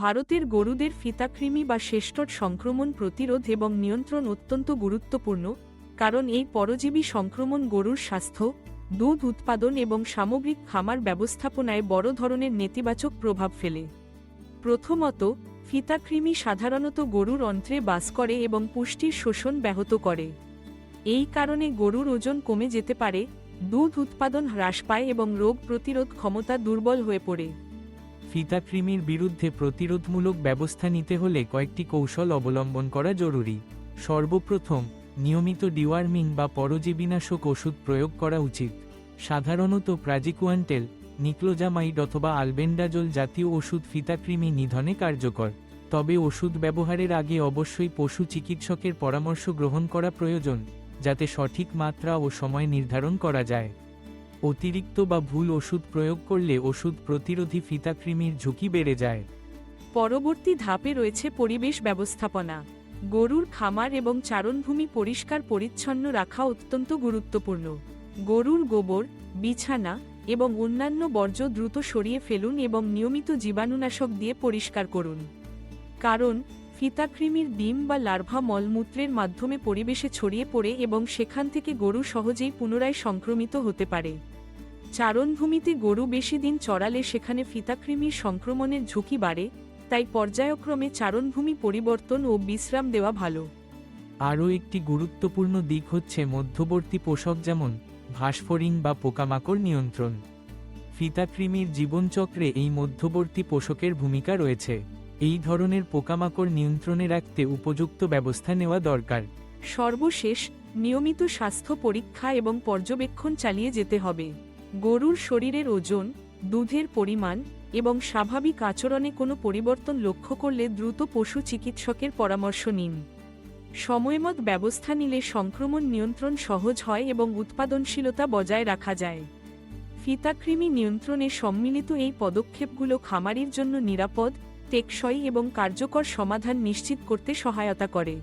ভারতের গরুদের ফিতাকৃমি বা শ্রেষ্ঠট সংক্রমণ প্রতিরোধ এবং নিয়ন্ত্রণ অত্যন্ত গুরুত্বপূর্ণ, কারণ এই পরজীবী সংক্রমণ গরুর স্বাস্থ্য, দুধ উৎপাদন এবং সামগ্রিক খামার ব্যবস্থাপনায় বড় ধরনের নেতিবাচক প্রভাব ফেলে। প্রথমত, ফিতাকৃমি সাধারণত গরুর অন্ত্রে বাস করে এবং পুষ্টির শোষণ ব্যাহত করে। এই কারণে গরুর ওজন কমে যেতে পারে, দুধ উৎপাদন হ্রাস পায় এবং রোগ প্রতিরোধ ক্ষমতা দুর্বল হয়ে পড়ে। ফিতাকৃমির বিরুদ্ধে প্রতিরোধমূলক ব্যবস্থা নিতে হলে কয়েকটি কৌশল অবলম্বন করা জরুরি। সর্বপ্রথম, নিয়মিত ডিওয়ার্মিং বা পরজীবীনাশক ওষুধ প্রয়োগ করা উচিত। সাধারণত প্রাজিকুয়ান্টেল, নিক্লোজামাইড অথবা আলবেন্ডাজোল জাতীয় ওষুধ ফিতাকৃমি নিধনে কার্যকর। তবে ওষুধ ব্যবহারের আগে অবশ্যই পশু চিকিৎসকের পরামর্শ গ্রহণ করা প্রয়োজন, যাতে সঠিক মাত্রা ও সময় নির্ধারণ করা যায়। অতিরিক্ত বা ভুল ওষুধ প্রয়োগ করলে ওষুধ প্রতিরোধী ফিতাকৃমির ঝুঁকি বেড়ে যায়। পরবর্তী ধাপে রয়েছে পরিবেশ ব্যবস্থাপনা। গরুর খামার এবং চারণভূমি পরিষ্কার পরিচ্ছন্ন রাখা অত্যন্ত গুরুত্বপূর্ণ। গরুর গোবর, বিছানা এবং অন্যান্য বর্জ্য দ্রুত সরিয়ে ফেলুন এবং নিয়মিত জীবাণুনাশক দিয়ে পরিষ্কার করুন। কারণ, ফিতাকৃমির ডিম বা লার্ভা মলমূত্রের মাধ্যমে পরিবেশে ছড়িয়ে পড়ে এবং সেখান থেকে গরু সহজেই পুনরায় সংক্রমিত হতে পারে। চারণভূমিতে গরু বেশি দিন চড়ালে সেখানে ফিতাকৃমির সংক্রমণের ঝুঁকি বাড়ে তাই পর্যায়ক্রমে চারণভূমি পরিবর্তন ও বিশ্রাম দেওয়া ভালো। আরও একটি গুরুত্বপূর্ণ দিক হচ্ছে মধ্যবর্তী পোষক যেমন ভাস্ফরিং বা পোকামাকড় নিয়ন্ত্রণ। ফিতাকৃমির জীবনচক্রে এই মধ্যবর্তী পোষকের ভূমিকা রয়েছে। এই ধরনের পোকামাকড় নিয়ন্ত্রণে রাখতে উপযুক্ত ব্যবস্থা নেওয়া দরকার। সর্বশেষ নিয়মিত স্বাস্থ্য পরীক্ষা এবং পর্যবেক্ষণ চালিয়ে যেতে হবে। গরুর শরীরের ওজন, দুধের পরিমাণ এবং স্বাভাবিক আচরণে কোনো পরিবর্তন লক্ষ্য করলে দ্রুত পশু চিকিৎসকের পরামর্শ নিন। সময়মত ব্যবস্থা নিলে সংক্রমণ নিয়ন্ত্রণ সহজ হয় এবং উৎপাদনশীলতা বজায় রাখা যায়। ফিতাকৃমি নিয়ন্ত্রণে সম্মিলিত এই পদক্ষেপগুলো খামারির জন্য নিরাপদ, টেকসই এবং কার্যকর সমাধান নিশ্চিত করতে সহায়তা করে।